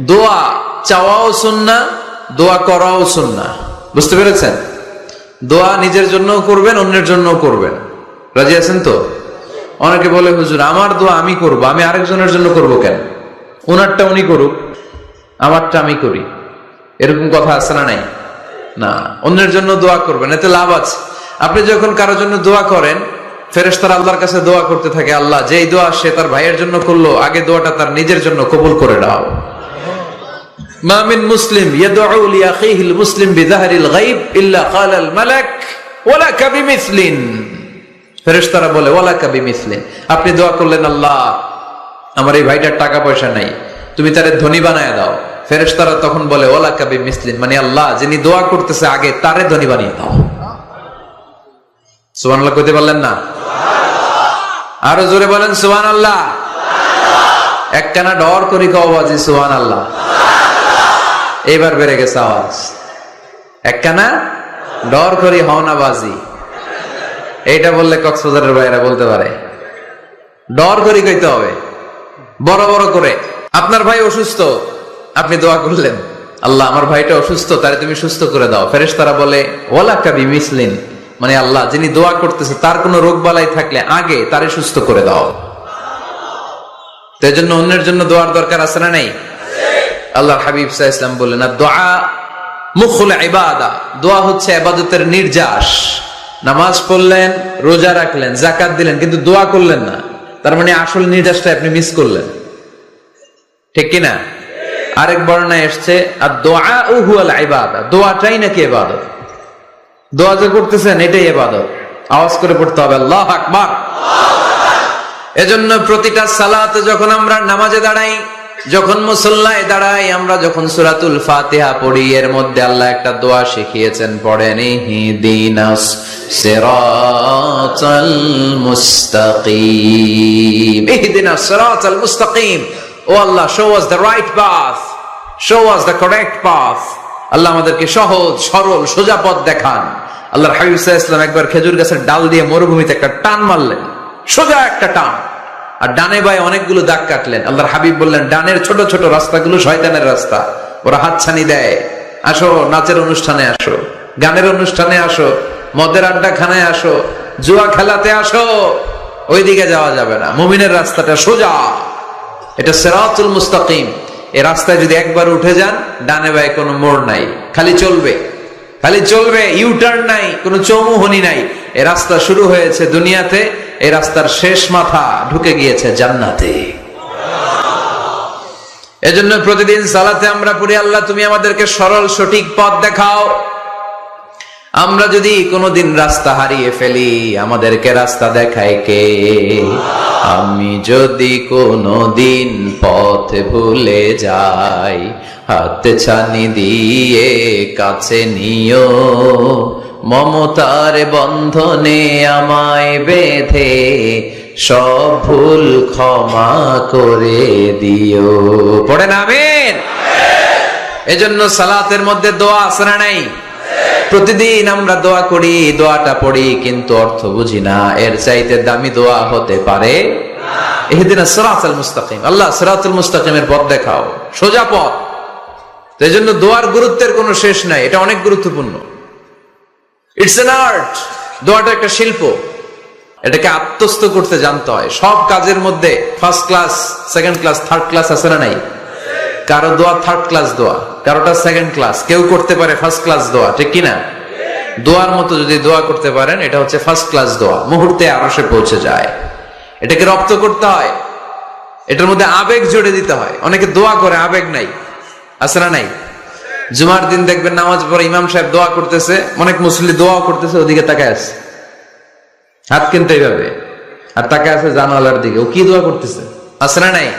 দোয়া চাওয়াও সুন্না দোয়া করাও সুন্না বুঝতে পেরেছেন? দোয়া নিজের জন্যও করবেন, অন্যের জন্যও করবেন। রাজি আছেন তো? অনেকে বলে, হুজুর, আমার দোয়া আমি করব, আমি আরেকজনের জন্য করব কেন? ওনারটা উনি করুক, আমারটা আমি করি। এরকম কথা আছে না নাই? না, অন্যের জন্য দোয়া করবেন, এতে লাভ আছে। আপনি যখন কারোর জন্য দোয়া করেন, ফেরেশতার আল্লাহর কাছে দোয়া করতে থাকে, আল্লাহ, যেই দোয়া সে তার ভাইয়ের জন্য করল, আগে দোয়াটা তার নিজের জন্য কবুল করে দাও আপনি দোয়া করলেন, আল্লাহ, আমার এই ভাইটার টাকা পয়সা নাই। তুমি তারে ধনী বানায় দাও। ফেরেশতারা তখন বলে ওলা কাবি মিসলিন মানে আল্লাহ, যিনি দোয়া করতেছে আগে, তারে ধনী বানিয়ে দাও। সুবান আল্লাহ কইতে পারলেন না? আরও জোরে বলেন সুবান আল্লাহ একখানা ডর করি কও বাজি সুবান আল্লাহ এইবার বেড়ে গেছে আওয়াজ। একখানা ডর করি হও না বাজি। এইটা বললে কক্সবাজারের বাইরা বলতে পারে। ডর করি কইতে হবে। বড় বড় করে। আপনার ভাই অসুস্থ, আপনি দোয়া করলেন। আল্লাহ, আমার ভাইটা অসুস্থ, তারে তুমি সুস্থ করে দাও। ফেরেশ তারা বলে ওলা কাবি মিসলিন। মানে আল্লাহ, যিনি দোয়া করতেছে, তার কোনো রোগ বালাই থাকলে আগে তারে সুস্থ করে দাও। তো জন্য অন্যের জন্য দোয়ার দরকার আছে না নাই? আল্লাহ হাবিব সাহা ইসলাম বললেন, আর দোয়া মুখুল ইবাদা, দোয়া হচ্ছে আবাদতের নির্যাস। নামাজ পড়লেন, রোজা রাখলেন জাকাত দিলেন, কিন্তু দোয়া করলেন না। তার মানে আসল নির্যাসটা আপনি মিস করলেন। ঠিক কিনা? আরেক বর্ণায় এসছে, আর দোয়া উহুয়াল ইবাদা দোয়াটাই নাকি এবাদত দোয়া যে করতেছেন, এটাই এবাদত আওয়াজ করে পড়তে হবে, আল্লাহ আকবার। এজন্য প্রতিটা সালাতে যখন আমরা নামাজে দাঁড়াই যখন মুসল্লায় দাঁড়াই, আমরা যখন সুরাতুল ফাতিহা পড়ি, এর মধ্যে আল্লাহ একটা দোয়া শিখিয়েছেন, পড়েন, ইহদিনাস সিরাতাল মুস্তাকিম। মুস্তাকিম। O Allah show the right path show the correct path Allah আমাদেরকে সহজ, সরল, সোজা পথ দেখান। আল্লাহর হাবিব সাল্লাল্লাহু আলাইহি ইসলাম একবার খেজুর গাছের ডাল দিয়ে মরুভূমিতে একটা টান মারলেন। সোজা একটা টান। আর ডানে বায়ে অনেকগুলো দাগ কাটলেন। আল্লাহর হাবিব বললেন, ডানের ছোট ছোট রাস্তাগুলো শয়তানের রাস্তা। ওরা হাতছানি দেয়। আসো, নাচের অনুষ্ঠানে আসো, গানের অনুষ্ঠানে আসো, মদের আড্ডা খানায় আসো, জুয়া খেলাতে আসো। ওইদিকে যাওয়া যাবে না। মুমিনের রাস্তাটা সোজা। এটা সেরাতুল মুস্তাকিম। এ রাস্তায় যদি একবার উঠে যান, ডানে বায়ে কোনো মোড় নাই। খালি চলবে। খালি চলবে, ইউটার্ন নাই, কোনো চৌমুহনি নাই। এ রাস্তা শুরু হয়েছে দুনিয়াতে এই রাস্তার শেষ মাথা ঢুকে গিয়েছে জান্নাতে। এজন্য প্রতিদিন সালাতে আমরা পড়ি, আল্লাহ তুমি আমাদেরকে সরল সঠিক পথ দেখাও। আমরা যদি কোনোদিন রাস্তা হারিয়ে ফেলি, আমাদেরকে রাস্তা দেখায় কে? আমি যদি কোনোদিন পথ ভুলে যাই, হাতে ছানি দিয়ে কাছে নিও। মমতার বন্ধনে আমায় বেঁধে সব ভুল ক্ষমা করে দিও। পড়ে নামেন এজন্য সালাতের মধ্যে দোয়া না নাই? প্রতিদিন আমরা দোয়া করি, দোয়াটা পড়ি, কিন্তু অর্থ বুঝি না। এর চাইতে দামি দোয়া হতে পারে এদিন সরাতুল মুস্তাকিম। আল্লাহ সরাতুল মুস্তাকিমের পথ দেখাও। সোজা পথ। এই জন্য দোয়ার গুরুত্বের কোনো শেষ নাই। এটা অনেক গুরুত্বপূর্ণ। ইটস এন আর্ট দোয়াটা একটা শিল্প। এটাকে আত্মস্থ করতে জানতে হয়। সব কাজের মধ্যে first class second class third class আছে না নাই? কারও দোয়া থার্ড ক্লাস দোয়া, কারোটা সেকেন্ড ক্লাস কেউ করতে পারে ফার্স্ট ক্লাস দোয়া, ঠিক কিনা? দোয়ার মতো যদি দোয়া করতে পারেন, এটা হচ্ছে ফার্স্ট ক্লাস দোয়া। মুহূর্তে আরও সে পৌঁছে যায়। এটাকে রপ্ত করতে হয়। এটার মধ্যে আবেগ জুড়ে দিতে হয়। অনেকে দোয়া করে, আবেগ নাই। আছে না নাই? জুমার দিন দেখবেন নামাজ পরে ইমাম সাহেব দোয়া করতেছে, অনেক মুসলি দোয়া করতেছে, ওদিকে তাকায় আছে। হাত কিন্তু এইভাবে। আর তাকায় আছে জানালার দিকে। ও কি দোয়া করতেছে? আছে না নাই?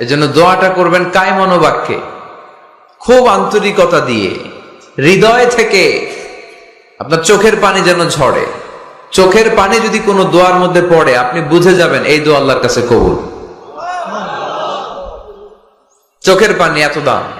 এই জন্য দোয়াটা করবেন কায় মনোবাক্যে খুব আন্তরিকতা দিয়ে। হৃদয় থেকে আপনার চোখের পানি যেন ঝরে। চোখের পানি যদি কোনো দোয়ার মধ্যে পড়ে, আপনি বুঝে যাবেন এই দোয়া আল্লাহর কাছে কবুল। চোখের পানি এত দাম।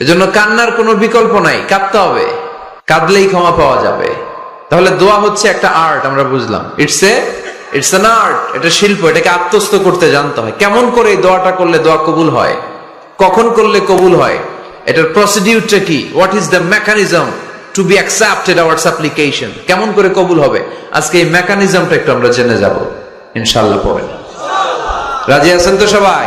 এজন্য কান্নার কোনো বিকল্প নাই, কাঁদতে হবে। কাঁদলেই ক্ষমা পাওয়া যাবে। তাহলে দোয়া হচ্ছে একটা আর্ট, আমরা বুঝলাম। It's a it's an art এটা শিল্প, এটাকে আত্মস্থ করতে জানতে হয়। কেমন করে দোয়াটা করলে দোয়া কবুল হয়? কখন করলে কবুল হয়? এটার প্রসিডিউরটা কি? What is the mechanism to be accepted our supplication কেমন করে কবুল হবে? আজকে এই মেকানিজমটা একটু আমরা জেনে যাব। ইনশাল্লাহ পরে রাজি আছেন তো সবাই?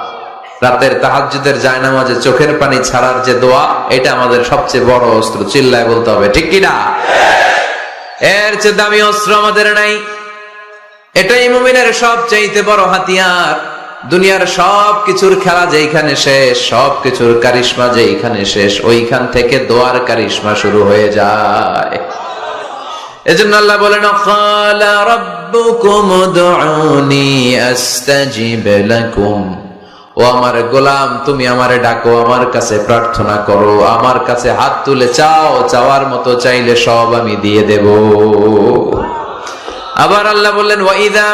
রাতের তাহাজ্জুদের জায়নামাজে চোখের পানি ছাড়ার যে দোয়া, এটা আমাদের সবচেয়ে বড় অস্ত্র। চিল্লায় বলতে হবে, ঠিক কি না? এর চেয়ে দামি অস্ত্র আমাদের নাই। এটাই মুমিনের সব চাইতে বড় হাতিয়ার। দুনিয়ার সব কিছুর খেলা যেইখানে শেষ সব কিছুর কারিশমা যেইখানে শেষ, ওইখান থেকে দোয়ার কারিশমা শুরু হয়ে যায়। এজন্য আল্লাহ বলেন খালা রাব্বুকুম উদউনি, আস্তাজিব লাকুম। ও আমার গোলাম, তুমি আমারে ডাকো, আমার কাছে প্রার্থনা করো, আমার কাছে হাত তুলে চাও, চাওয়ার মতো চাইলে সব আমি দিয়ে দেব। আবার আল্লাহ বললেন ওয়াইদা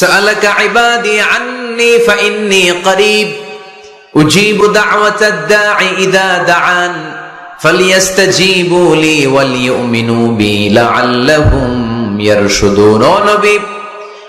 সাআলাকা ইবাদি আন্নি ফাইন্নি করিব, উজিবু দাওয়াতাদ দাঈ ইদা দাআন, ফালিয়াস্তাজিবু লি ওয়ালিয়ুমিনু বি লাআল্লাহুম ইয়ারশুদুন। ও নবী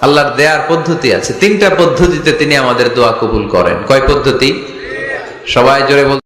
আল্লাহর দেয়ার পদ্ধতি আছে। তিনটা পদ্ধতিতে তিনি আমাদের দোয়া কবুল করেন। কয় পদ্ধতি? সবাই জোরে বল